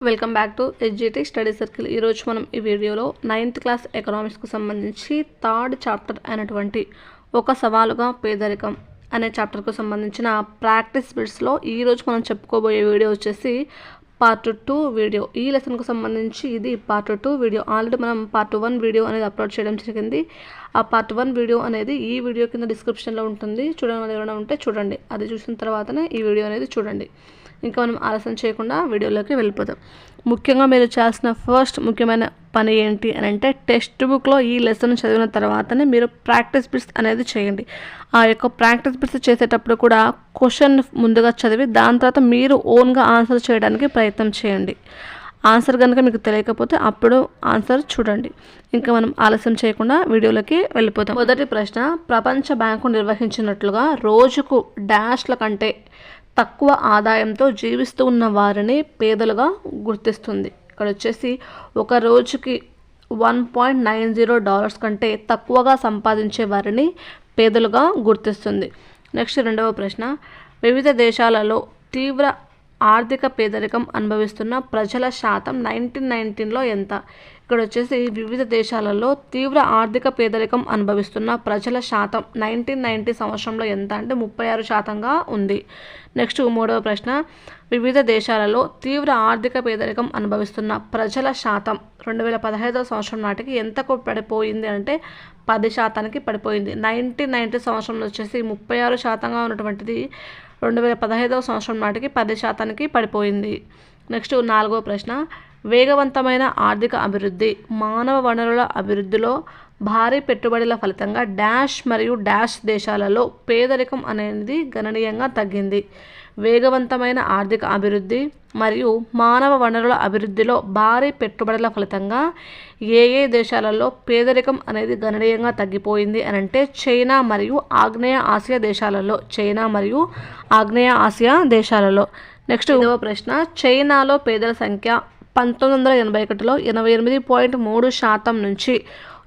Welcome back to SGT study circle ఈరోజు మనం ఈ వీడియోలో నైన్త్ క్లాస్ ఎకనామిక్స్కు సంబంధించి థర్డ్ చాప్టర్ అయినటువంటి ఒక సవాలుగా పేదరికం అనే చాప్టర్కు సంబంధించిన ప్రాక్టీస్ బిట్స్లో ఈరోజు మనం చెప్పుకోబోయే వీడియో వచ్చేసి పార్ట్ టూ వీడియో ఈ లెసన్కు సంబంధించి ఇది పార్ట్ టూ వీడియో ఆల్రెడీ మనం పార్ట్ వన్ వీడియో అనేది అప్లోడ్ చేయడం జరిగింది. ఆ పార్ట్ వన్ వీడియో అనేది ఈ వీడియో కింద డిస్క్రిప్షన్లో ఉంటుంది. చూడడం అనేది ఎవరైనా ఉంటే చూడండి. అది చూసిన తర్వాతనే ఈ వీడియో అనేది చూడండి. ఇంకా మనం ఆలస్యం చేయకుండా వీడియోలోకి వెళ్ళిపోదాం. ముఖ్యంగా మీరు చేయాల్సిన ఫస్ట్ ముఖ్యమైన పని ఏంటి అని అంటే టెక్స్ట్ బుక్లో ఈ లెసన్ చదివిన తర్వాతనే మీరు ప్రాక్టీస్ బిట్స్ అనేది చేయండి. ఆ యొక్క ప్రాక్టీస్ బిట్స్ చేసేటప్పుడు కూడా క్వశ్చన్ ముందుగా చదివి దాని తర్వాత మీరు ఓన్గా ఆన్సర్ చేయడానికి ప్రయత్నం చేయండి. ఆన్సర్ కనుక మీకు తెలియకపోతే అప్పుడు ఆన్సర్ చూడండి. ఇంకా మనం ఆలస్యం చేయకుండా వీడియోలోకి వెళ్ళిపోతాం మొదటి ప్రశ్న ప్రపంచ బ్యాంకు నిర్వహించినట్లుగా రోజుకు డాష్ల కంటే తక్కువ ఆదాయంతో జీవిస్తూ ఉన్న వారిని పేదలుగా గుర్తిస్తుంది. ఇక్కడ వచ్చేసి ఒక రోజుకి one point nine zero dollars కంటే తక్కువగా సంపాదించే వారిని పేదలుగా గుర్తిస్తుంది. నెక్స్ట్ రెండవ ప్రశ్న వివిధ దేశాలలో తీవ్ర ఆర్థిక పేదరికం అనుభవిస్తున్న ప్రజల శాతం నైన్టీన్ నైన్టీన్లో ఎంత? ఇక్కడ వచ్చేసి వివిధ దేశాలలో తీవ్ర ఆర్థిక పేదరికం అనుభవిస్తున్న ప్రజల శాతం నైన్టీన్ నైన్టీ సంవత్సరంలో ఎంత అంటే ముప్పై ఆరు శాతంగా ఉంది. నెక్స్ట్ మూడవ ప్రశ్న. వివిధ దేశాలలో తీవ్ర ఆర్థిక పేదరికం అనుభవిస్తున్న ప్రజల శాతం రెండు వేల పదహైదవ సంవత్సరం నాటికి ఎంతకు పడిపోయింది అంటే పది శాతానికి పడిపోయింది. నైన్టీన్ నైన్టీ సంవత్సరంలో వచ్చేసి ముప్పై ఆరు శాతంగా ఉన్నటువంటిది రెండు వేల పదహైదవ సంవత్సరం నాటికి పది శాతానికి పడిపోయింది. నెక్స్ట్ నాలుగో ప్రశ్న. వేగవంతమైన ఆర్థిక అభివృద్ధి మానవ వనరుల అభివృద్ధిలో భారీ పెట్టుబడుల ఫలితంగా డాష్ మరియు డాష్ దేశాలలో పేదరికం అనేది గణనీయంగా తగ్గింది. వేగవంతమైన ఆర్థిక అభివృద్ధి మరియు మానవ వనరుల అభివృద్ధిలో భారీ పెట్టుబడుల ఫలితంగా ఏ ఏ దేశాలలో పేదరికం అనేది గణనీయంగా తగ్గిపోయింది అని అంటే చైనా మరియు ఆగ్నేయ ఆసియా దేశాలలో చైనా మరియు ఆగ్నేయ ఆసియా దేశాలలో. నెక్స్ట్ ఐదవ ప్రశ్న చైనాలో పేదల సంఖ్య పంతొమ్మిది వందల ఎనభై ఒకటిలో ఎనభై ఎనిమిది పాయింట్ మూడు శాతం నుంచి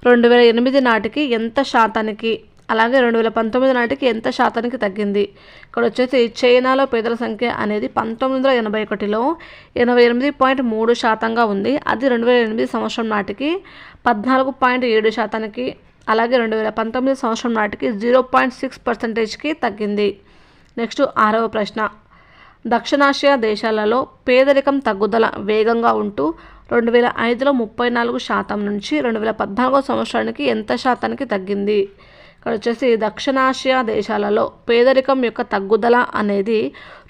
రెండు వేల ఎనిమిది నాటికి ఎంత శాతానికి? అలాగే రెండు వేల పంతొమ్మిది నాటికి ఎంత శాతానికి తగ్గింది? ఇక్కడ వచ్చేసి చైనాలో పేదల సంఖ్య అనేది పంతొమ్మిది వందల ఎనభై ఒకటిలో ఎనభై ఎనిమిది పాయింట్ మూడు శాతంగా ఉంది. అది రెండు వేల ఎనిమిది సంవత్సరం నాటికి పద్నాలుగు పాయింట్ ఏడు శాతానికి అలాగే రెండు వేల పంతొమ్మిది సంవత్సరం నాటికి జీరో పాయింట్ సిక్స్ పర్సెంటేజ్కి తగ్గింది. నెక్స్ట్ ఆరవ ప్రశ్న. దక్షిణాసియా దేశాలలో పేదరికం తగ్గుదల వేగంగా ఉంటూ రెండు వేల ఐదులో ముప్పై నాలుగు శాతం నుంచి రెండు వేల పద్నాలుగో సంవత్సరానికి ఎంత శాతానికి తగ్గింది? ఇక్కడ వచ్చేసి దక్షిణాసియా దేశాలలో పేదరికం యొక్క తగ్గుదల అనేది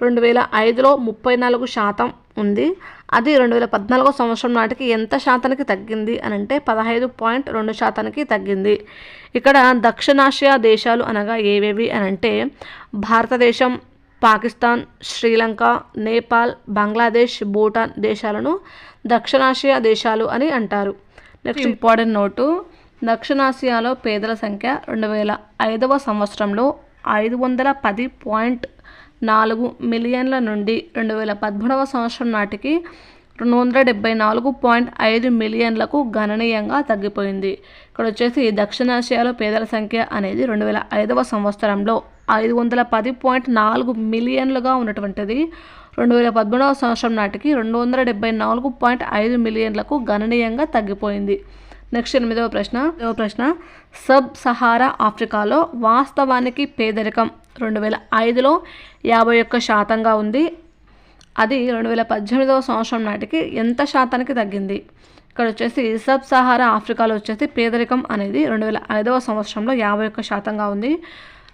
రెండు వేల ఐదులో ముప్పై నాలుగు శాతం ఉంది. అది రెండు వేల పద్నాలుగో సంవత్సరం నాటికి ఎంత శాతానికి తగ్గింది అని అంటే పదహైదు పాయింట్ రెండు శాతానికి తగ్గింది. ఇక్కడ దక్షిణాసియా దేశాలు అనగా ఏవేవి అని అంటే భారతదేశం పాకిస్తాన్ శ్రీలంక నేపాల్ బంగ్లాదేశ్ భూటాన్ దేశాలను దక్షిణాసియా దేశాలు అని అంటారు. నెక్స్ట్ ఇంపార్టెంట్ నోటు దక్షిణాసియాలో పేదల సంఖ్య రెండు వేల ఐదవ సంవత్సరంలో ఐదు వందల పది పాయింట్ నాలుగు మిలియన్ల నుండి రెండు వేల పదమూడవ సంవత్సరం నాటికి రెండు వందల డెబ్బై నాలుగు పాయింట్ ఐదు మిలియన్లకు గణనీయంగా తగ్గిపోయింది. ఇక్కడ వచ్చేసి దక్షిణాసియాలో పేదల సంఖ్య అనేది రెండు వేల ఐదవ సంవత్సరంలో ఐదు వందల పది పాయింట్ నాలుగు మిలియన్లుగా ఉన్నటువంటిది. రెండు వేల పదమూడవ సంవత్సరం నాటికి రెండు వందల డెబ్బై నాలుగు పాయింట్ ఐదు మిలియన్లకు గణనీయంగా తగ్గిపోయింది. నెక్స్ట్ ఎనిమిదవ ప్రశ్న ఎనిమిదవ ప్రశ్న. సబ్ సహారా ఆఫ్రికాలో వాస్తవానికి పేదరికం రెండు వేల ఐదులో యాభై ఒక్క శాతంగా ఉంది. అది రెండు వేల పద్దెనిమిదవ సంవత్సరం నాటికి ఎంత శాతానికి తగ్గింది? ఇక్కడ వచ్చేసి సబ్ సహారా ఆఫ్రికాలో వచ్చేసి పేదరికం అనేది రెండు వేల ఐదవ సంవత్సరంలో యాభై ఒక్క శాతంగా ఉంది.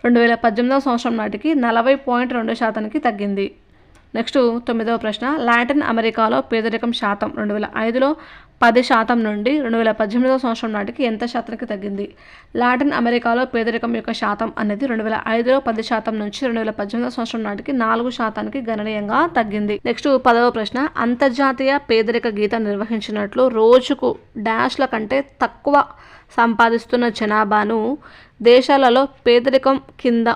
రెండు వేల పద్దెనిమిదవ సంవత్సరం నాటికి నలభై పాయింట్ రెండు శాతానికి తగ్గింది. నెక్స్ట్ తొమ్మిదవ ప్రశ్న లాటిన్ అమెరికాలో పేదరికం శాతం రెండు వేల ఐదులో పది శాతం నుండి రెండు వేల పద్దెనిమిదవ సంవత్సరం నాటికి ఎంత శాతానికి తగ్గింది? లాటిన్ అమెరికాలో పేదరికం యొక్క శాతం అనేది రెండు వేల ఐదులో పది శాతం నుంచి రెండు వేల పద్దెనిమిదవ సంవత్సరం నాటికి నాలుగు శాతానికి గణనీయంగా తగ్గింది. నెక్స్ట్ పదవ ప్రశ్న. అంతర్జాతీయ పేదరిక గీత నిర్వహించినట్లు రోజుకు డాష్ల కంటే తక్కువ సంపాదిస్తున్న జనాభాను దేశాలలో పేదరికం కింద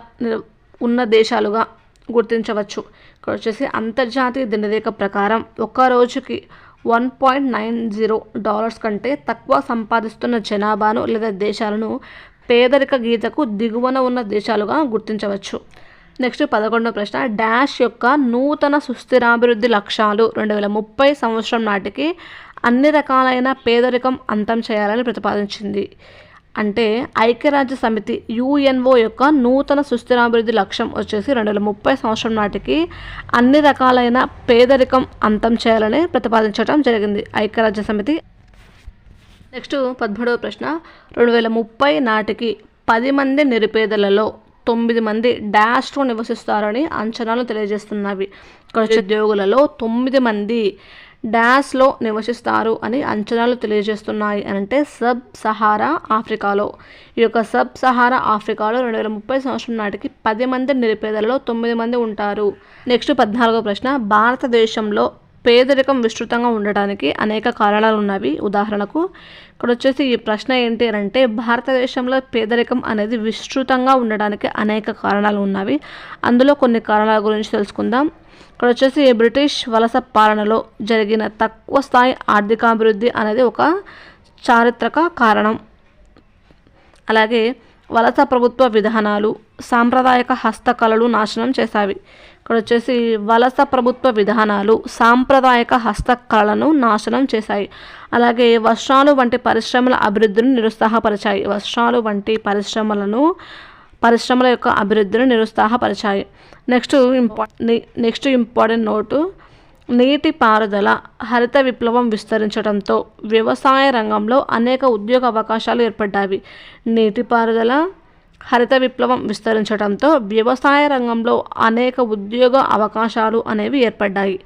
ఉన్న దేశాలుగా గుర్తించవచ్చు. ఇక్కడ వచ్చేసి అంతర్జాతీయ దినరేఖ ప్రకారం ఒక్క రోజుకి one point nine zero dollars కంటే తక్కువ సంపాదిస్తున్న జనాభాను లేదా దేశాలను పేదరిక గీతకు దిగువన ఉన్న దేశాలుగా గుర్తించవచ్చు. నెక్స్ట్ పదకొండవ ప్రశ్న. డాష్ యొక్క నూతన సుస్థిరాభివృద్ధి లక్ష్యాలు రెండు వేల ముప్పై సంవత్సరం నాటికి అన్ని రకాలైన పేదరికం అంతం చేయాలని ప్రతిపాదించింది. అంటే ఐక్యరాజ్య సమితి యుఎన్ఓ యొక్క నూతన సుస్థిరాభివృద్ధి లక్ష్యం వచ్చేసి రెండు వేల ముప్పై సంవత్సరం నాటికి అన్ని రకాలైన పేదరికం అంతం చేయాలని ప్రతిపాదించడం జరిగింది ఐక్యరాజ్య సమితి. నెక్స్ట్ పదమూడవ ప్రశ్న. రెండు వేల ముప్పై నాటికి పది మంది నిరుపేదలలో తొమ్మిది మంది డాష్లో నివసిస్తారని అంచనాలు తెలియజేస్తున్నవి. ఇక్కడ ఉద్యోగులలో తొమ్మిది మంది డాష్లో నివసిస్తారు అని అంచనాలు తెలియజేస్తున్నాయి అంటే సబ్ సహారా ఆఫ్రికాలో. ఈ యొక్క సబ్ సహారా ఆఫ్రికాలో రెండు వేల ముప్పై సంవత్సరం నాటికి పది మంది నిరుపేదలలో తొమ్మిది మంది ఉంటారు. నెక్స్ట్ పద్నాలుగో ప్రశ్న భారతదేశంలో పేదరికం విస్తృతంగా ఉండడానికి అనేక కారణాలు ఉన్నవి. ఉదాహరణకు ఇక్కడ వచ్చేసి ఈ ప్రశ్న ఏంటి అని అంటే భారతదేశంలో పేదరికం అనేది విస్తృతంగా ఉండడానికి అనేక కారణాలు ఉన్నవి. అందులో కొన్ని కారణాల గురించి తెలుసుకుందాం. ఇక్కడ వచ్చేసి బ్రిటిష్ వలస పాలనలో జరిగిన తక్కువ స్థాయి ఆర్థికాభివృద్ధి అనేది ఒక చారిత్రక కారణం. అలాగే వలస ప్రభుత్వ విధానాలు సాంప్రదాయక హస్తకళలు నాశనం చేశాయి. ఇక్కడ వచ్చేసి వలస ప్రభుత్వ విధానాలు సాంప్రదాయక హస్తకళలను నాశనం చేశాయి. అలాగే వస్త్రాలు వంటి పరిశ్రమల అభివృద్ధిని నిరుత్సాహపరిచాయి. వస్త్రాలు వంటి పరిశ్రమలను పరిశ్రమల యొక్క అభివృద్ధిని నిరుత్సాహపరిచాయి. నెక్స్ట్ ఇంపా నెక్స్ట్ ఇంపార్టెంట్ నోటు నీటిపారుదల హరిత విప్లవం విస్తరించడంతో వ్యవసాయ రంగంలో అనేక ఉద్యోగ అవకాశాలు ఏర్పడ్డాయి. నీటిపారుదల హరిత విప్లవం విస్తరించడంతో వ్యవసాయ రంగంలో అనేక ఉద్యోగ అవకాశాలు అనేవి ఏర్పడ్డాయి.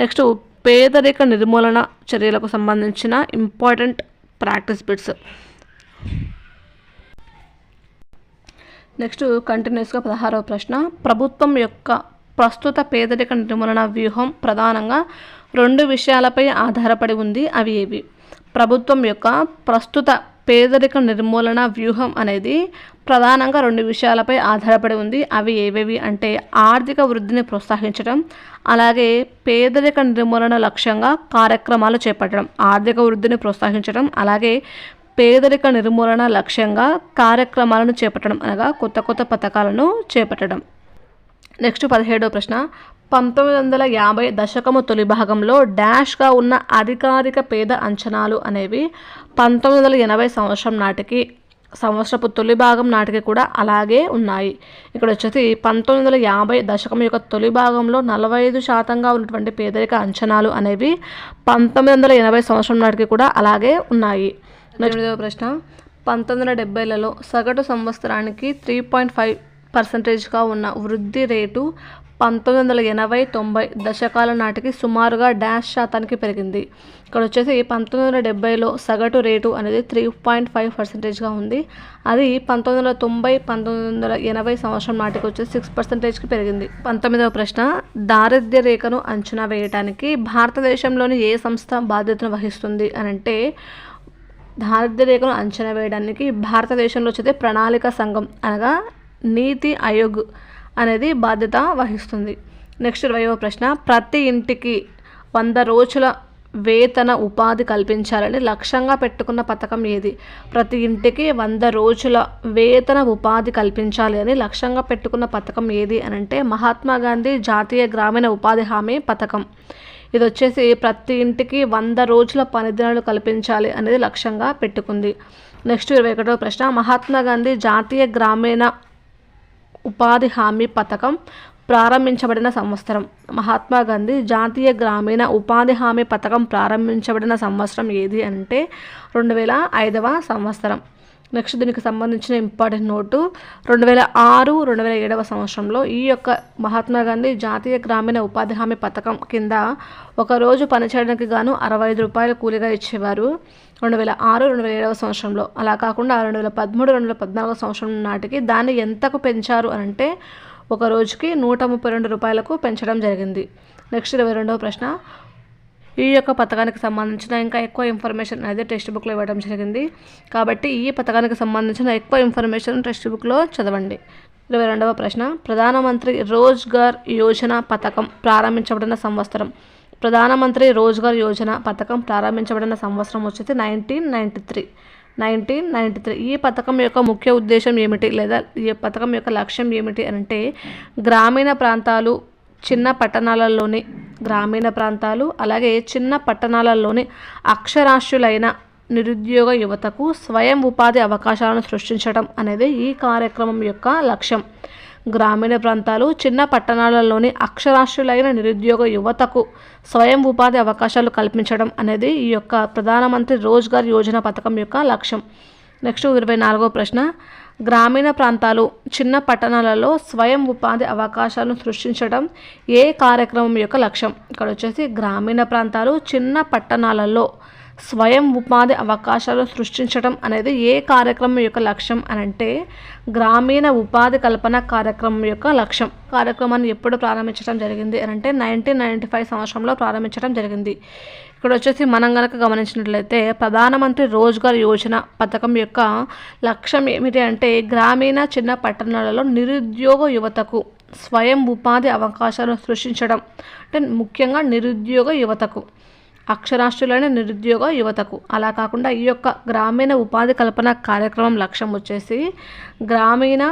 నెక్స్ట్ పేదరిక నిర్మూలన చర్యలకు సంబంధించిన ఇంపార్టెంట్ ప్రాక్టీస్ బిట్స్. నెక్స్ట్ కంటిన్యూస్గా పదహారవ ప్రశ్న. ప్రభుత్వం యొక్క ప్రస్తుత పేదరిక నిర్మూలన వ్యూహం ప్రధానంగా రెండు విషయాలపై ఆధారపడి ఉంది. అవి ఏవి? ప్రభుత్వం యొక్క ప్రస్తుత పేదరిక నిర్మూలన వ్యూహం అనేది ప్రధానంగా రెండు విషయాలపై ఆధారపడి ఉంది. అవి ఏవేవి అంటే ఆర్థిక వృద్ధిని ప్రోత్సహించడం అలాగే పేదరిక నిర్మూలన లక్ష్యంగా కార్యక్రమాలు చేపట్టడం ఆర్థిక వృద్ధిని ప్రోత్సహించడం అలాగే పేదరిక నిర్మూలన లక్ష్యంగా కార్యక్రమాలను చేపట్టడం అనగా కొత్త కొత్త పథకాలను చేపట్టడం. నెక్స్ట్ పదిహేడో ప్రశ్న. పంతొమ్మిది వందల యాభై దశకము తొలి భాగంలో డాష్గా ఉన్న అధికారిక పేద అంచనాలు అనేవి పంతొమ్మిది వందల ఎనభై సంవత్సరం నాటికి సంవత్సరపు తొలి భాగం నాటికి కూడా అలాగే ఉన్నాయి. ఇక్కడ వచ్చేసి పంతొమ్మిది వందల యాభై దశకం యొక్క తొలి భాగంలో నలభై ఐదు శాతంగా ఉన్నటువంటి పేదరిక అంచనాలు అనేవి పంతొమ్మిది వందల ఎనభై సంవత్సరం నాటికి కూడా అలాగే ఉన్నాయి. ఎనిమిదవ ప్రశ్న. పంతొమ్మిది వందల డెబ్బైలలో సగటు సంవత్సరానికి త్రీ పాయింట్ ఫైవ్ పర్సంటేజ్గా ఉన్న వృద్ధి రేటు పంతొమ్మిది వందల ఎనభై తొంభై దశకాల నాటికి సుమారుగా డాష్ శాతానికి పెరిగింది. ఇక్కడ వచ్చేసి పంతొమ్మిది వందల డెబ్బైలో సగటు రేటు అనేది త్రీ పాయింట్ ఫైవ్ పర్సెంటేజ్గా ఉంది. అది పంతొమ్మిది వందల తొంభై పంతొమ్మిది వందల ఎనభై సంవత్సరం నాటికి వచ్చేసి సిక్స్ పర్సెంటేజ్కి పెరిగింది. పంతొమ్మిదవ ప్రశ్న. దారిద్ర్య రేఖను అంచనా వేయడానికి భారతదేశంలోని ఏ సంస్థ బాధ్యతను వహిస్తుంది అని అంటే దారిద్ర్యరేఖను అంచనా వేయడానికి భారతదేశంలో వచ్చేది ప్రణాళిక సంఘం అనగా నీతి ఆయోగ్ అనేది బాధ్యత వహిస్తుంది. నెక్స్ట్ ఇరవయవ ప్రశ్న ప్రతి ఇంటికి వంద రోజుల వేతన ఉపాధి కల్పించాలని లక్ష్యంగా పెట్టుకున్న పథకం ఏది? ప్రతి ఇంటికి వంద రోజుల వేతన ఉపాధి కల్పించాలి అని లక్ష్యంగా పెట్టుకున్న పథకం ఏది అని అంటే మహాత్మా గాంధీ జాతీయ గ్రామీణ ఉపాధి హామీ పథకం. ఇది వచ్చేసి ప్రతి ఇంటికి వంద రోజుల పనిదినాలు కల్పించాలి అనేది లక్ష్యంగా పెట్టుకుంది. నెక్స్ట్ ఇరవై ఒకటో ప్రశ్న మహాత్మా గాంధీ జాతీయ గ్రామీణ ఉపాధి హామీ పథకం ప్రారంభించబడిన సంవత్సరం. మహాత్మా గాంధీ జాతీయ గ్రామీణ ఉపాధి హామీ పథకం ప్రారంభించబడిన సంవత్సరం ఏది అంటే రెండు వేల ఐదవ సంవత్సరం. నెక్స్ట్ దీనికి సంబంధించిన ఇంపార్టెంట్ నోటు. రెండు వేల ఆరు రెండు వేల ఏడవ సంవత్సరంలో ఈ యొక్క మహాత్మా గాంధీ జాతీయ గ్రామీణ ఉపాధి హామీ పథకం కింద ఒకరోజు పనిచేయడానికి గాను అరవై ఐదు రూపాయలు కూలీగా ఇచ్చేవారు. రెండు వేల ఆరు రెండు వేల ఏడవ సంవత్సరంలో. అలా కాకుండా రెండు వేల పదమూడు రెండు వేల పద్నాలుగో సంవత్సరం నాటికి దాన్ని ఎంతకు పెంచారు అని అంటే ఒక రోజుకి నూట ముప్పై రెండు రూపాయలకు పెంచడం జరిగింది. నెక్స్ట్ ఇరవై రెండవ ప్రశ్న. ఈ యొక్క పథకానికి సంబంధించిన ఇంకా ఎక్కువ ఇన్ఫర్మేషన్ అనేది టెక్స్ట్ బుక్లో ఇవ్వడం జరిగింది. కాబట్టి ఈ పథకానికి సంబంధించిన ఎక్కువ ఇన్ఫర్మేషన్ టెక్స్ట్ బుక్లో చదవండి. ఇరవై రెండవ ప్రశ్న. ప్రధానమంత్రి రోజ్గార్ యోజన పథకం ప్రారంభించబడిన సంవత్సరం. ప్రధానమంత్రి రోజ్గార్ యోజన పథకం ప్రారంభించబడిన సంవత్సరం వచ్చేసి nineteen ninety three nineteen ninety three ఈ పథకం యొక్క ముఖ్య ఉద్దేశం ఏమిటి? లేదా ఈ పథకం యొక్క లక్ష్యం ఏమిటి అంటే గ్రామీణ ప్రాంతాలు చిన్న పట్టణాలలోని గ్రామీణ ప్రాంతాలు అలాగే చిన్న పట్టణాలలోని అక్షరాస్యులైన నిరుద్యోగ యువతకు స్వయం ఉపాధి అవకాశాలను సృష్టించడం అనేది ఈ కార్యక్రమం యొక్క లక్ష్యం. గ్రామీణ ప్రాంతాలు చిన్న పట్టణాలలోని అక్షరాస్యులైన నిరుద్యోగ యువతకు స్వయం ఉపాధి అవకాశాలు కల్పించడం అనేది ఈ యొక్క ప్రధానమంత్రి రోజ్గార్ యోజన పథకం యొక్క లక్ష్యం. నెక్స్ట్ ఇరవై నాలుగో ప్రశ్న గ్రామీణ ప్రాంతాలు చిన్న పట్టణాలలో స్వయం ఉపాధి అవకాశాలను సృష్టించడం ఏ కార్యక్రమం యొక్క లక్ష్యం? ఇక్కడ వచ్చేసి గ్రామీణ ప్రాంతాలు చిన్న పట్టణాలలో స్వయం ఉపాధి అవకాశాలు సృష్టించడం అనేది ఏ కార్యక్రమం యొక్క లక్ష్యం అని అంటే గ్రామీణ ఉపాధి కల్పన కార్యక్రమం యొక్క లక్ష్యం. కార్యక్రమాన్ని ఎప్పుడు ప్రారంభించడం జరిగింది అని అంటే నైన్టీన్ నైంటీ ఫైవ్ సంవత్సరంలో ప్రారంభించడం జరిగింది. ఇక్కడ వచ్చేసి మనం కనుక గమనించినట్లయితే ప్రధానమంత్రి రోజ్గార్ యోజన పథకం యొక్క లక్ష్యం ఏమిటి అంటే గ్రామీణ చిన్న పట్టణాలలో నిరుద్యోగ యువతకు స్వయం ఉపాధి అవకాశాలను సృష్టించడం. అంటే ముఖ్యంగా నిరుద్యోగ యువతకు. అక్షరాస్యులైన నిరుద్యోగ యువతకు. అలా కాకుండా ఈ యొక్క గ్రామీణ ఉపాధి కల్పన కార్యక్రమం లక్ష్యం వచ్చేసి గ్రామీణ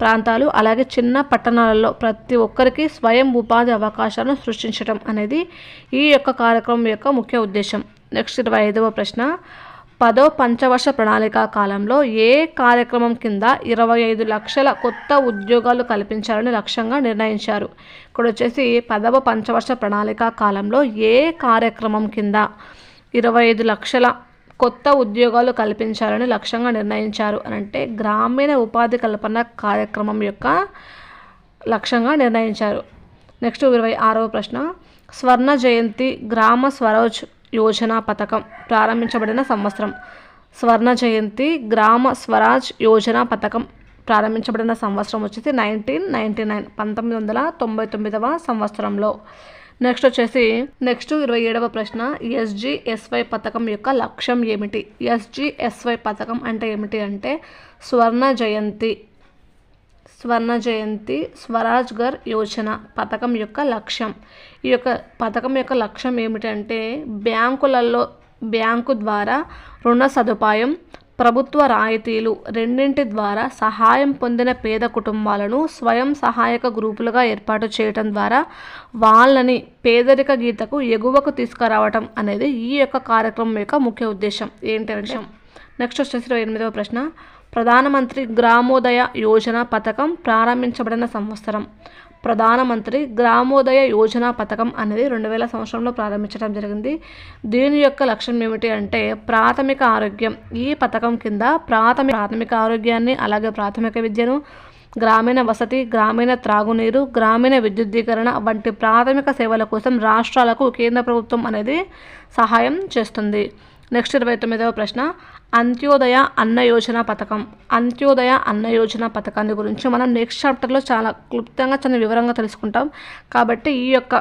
ప్రాంతాలు అలాగే చిన్న పట్టణాలలో ప్రతి ఒక్కరికి స్వయం ఉపాధి అవకాశాలను సృష్టించడం అనేది ఈ యొక్క కార్యక్రమం యొక్క ముఖ్య ఉద్దేశం. నెక్స్ట్ ఇరవై ఐదవ ప్రశ్న పదో పంచవర్ష ప్రణాళిక కాలంలో ఏ కార్యక్రమం కింద ఇరవై ఐదు లక్షల కొత్త ఉద్యోగాలు కల్పించాలని లక్ష్యంగా నిర్ణయించారు. ఇక్కడ వచ్చేసి పదవ పంచవర్ష ప్రణాళిక కాలంలో ఏ కార్యక్రమం కింద ఇరవై ఐదు లక్షల కొత్త ఉద్యోగాలు కల్పించాలని లక్ష్యంగా నిర్ణయించారు అని అంటే గ్రామీణ ఉపాధి కల్పన కార్యక్రమం యొక్క లక్ష్యంగా నిర్ణయించారు. నెక్స్ట్ ఇరవై ఆరవ ప్రశ్న స్వర్ణ జయంతి గ్రామ స్వరోజ్ యోజన పథకం ప్రారంభించబడిన సంవత్సరం. స్వర్ణ జయంతి గ్రామ స్వరాజ్ యోజన పథకం ప్రారంభించబడిన సంవత్సరం వచ్చేసి నైన్టీన్ నైంటీ నైన్ పంతొమ్మిది వందల తొంభై తొమ్మిదవ సంవత్సరంలో. నెక్స్ట్ వచ్చేసి నెక్స్ట్ ఇరవై ఏడవ ప్రశ్న ఎస్జిఎస్వై పథకం యొక్క లక్ష్యం ఏమిటి? ఎస్జిఎస్వై పథకం అంటే ఏమిటి అంటే స్వర్ణ జయంతి. స్వర్ణ జయంతి స్వరాజ్గర్ యోజన పథకం యొక్క లక్ష్యం. ఈ యొక్క పథకం యొక్క లక్ష్యం ఏమిటంటే బ్యాంకులలో బ్యాంకు ద్వారా రుణ సదుపాయం ప్రభుత్వ రాయితీలు రెండింటి ద్వారా సహాయం పొందిన పేద కుటుంబాలను స్వయం సహాయక గ్రూపులుగా ఏర్పాటు చేయటం ద్వారా వాళ్ళని పేదరిక గీతకు ఎగువకు తీసుకురావటం అనేది ఈ యొక్క కార్యక్రమం యొక్క ముఖ్య ఉద్దేశం. ఏంటి విషయం నెక్స్ట్ వచ్చేసి ఇరవై ఎనిమిదవ ప్రశ్న. ప్రధానమంత్రి గ్రామోదయ యోజన పథకం ప్రారంభించబడిన సంవత్సరం. ప్రధానమంత్రి గ్రామోదయ యోజన పథకం అనేది రెండు వేల సంవత్సరంలో ప్రారంభించడం జరిగింది. దీని యొక్క లక్ష్యం ఏమిటి అంటే ప్రాథమిక ఆరోగ్యం. ఈ పథకం కింద ప్రాథమిక ప్రాథమిక ఆరోగ్యాన్ని అలాగే ప్రాథమిక విద్యను గ్రామీణ వసతి గ్రామీణ త్రాగునీరు గ్రామీణ విద్యుద్దీకరణ వంటి ప్రాథమిక సేవల కోసం రాష్ట్రాలకు కేంద్ర ప్రభుత్వం అనేది సహాయం చేస్తుంది. నెక్స్ట్ ఇరవై తొమ్మిదవ ప్రశ్న అంత్యోదయ అన్న యోజన పథకం. అంత్యోదయ అన్న యోజన పథకాన్ని గురించి మనం నెక్స్ట్ చాప్టర్లో చాలా క్లుప్తంగా చాలా వివరంగా తెలుసుకుంటాం. కాబట్టి ఈ యొక్క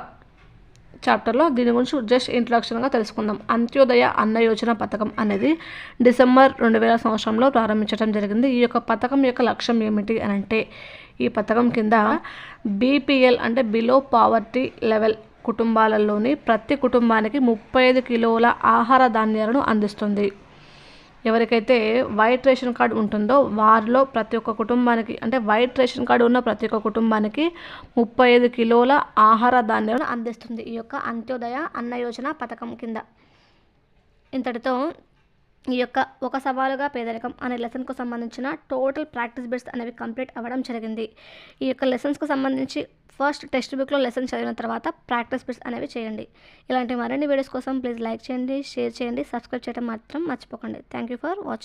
చాప్టర్లో దీని గురించి జస్ట్ ఇంట్రడక్షన్గా తెలుసుకుందాం. అంత్యోదయ అన్న యోజన పథకం అనేది డిసెంబర్ రెండు వేల సంవత్సరంలో ప్రారంభించడం జరిగింది. ఈ యొక్క పథకం యొక్క లక్ష్యం ఏమిటి అని అంటే ఈ పథకం కింద బీపీఎల్ అంటే బిలో పావర్టీ లెవెల్ కుటుంబాలలోని ప్రతి కుటుంబానికి ముప్పై ఐదు కిలోల ఆహార ధాన్యాలను అందిస్తుంది. ఎవరికైతే వైట్ రేషన్ కార్డు ఉంటుందో వారిలో ప్రతి ఒక్క కుటుంబానికి అంటే వైట్ రేషన్ కార్డు ఉన్న ప్రతి ఒక్క కుటుంబానికి ముప్పై ఐదు కిలోల ఆహార ధాన్యాలను అందిస్తుంది. ఈ యొక్క అంత్యోదయ అన్న యోజన పథకం కింద. ఇంతటితో ఈ యొక్క ఒక సవాలుగా పేదరికం అనే లెసన్కు సంబంధించిన టోటల్ ప్రాక్టీస్ బిట్స్ అనేవి కంప్లీట్ అవ్వడం జరిగింది. ఈ యొక్క లెసన్స్కు సంబంధించి ఫస్ట్ టెక్స్ట్ బుక్లో లెసన్ చదివిన తర్వాత ప్రాక్టీస్ బిట్స్ అనేవి చేయండి. ఇలాంటి మరిన్ని వీడియోస్ కోసం ప్లీజ్ లైక్ చేయండి షేర్ చేయండి సబ్స్క్రైబ్ చేయడం మాత్రం మర్చిపోకండి. Thank you for watching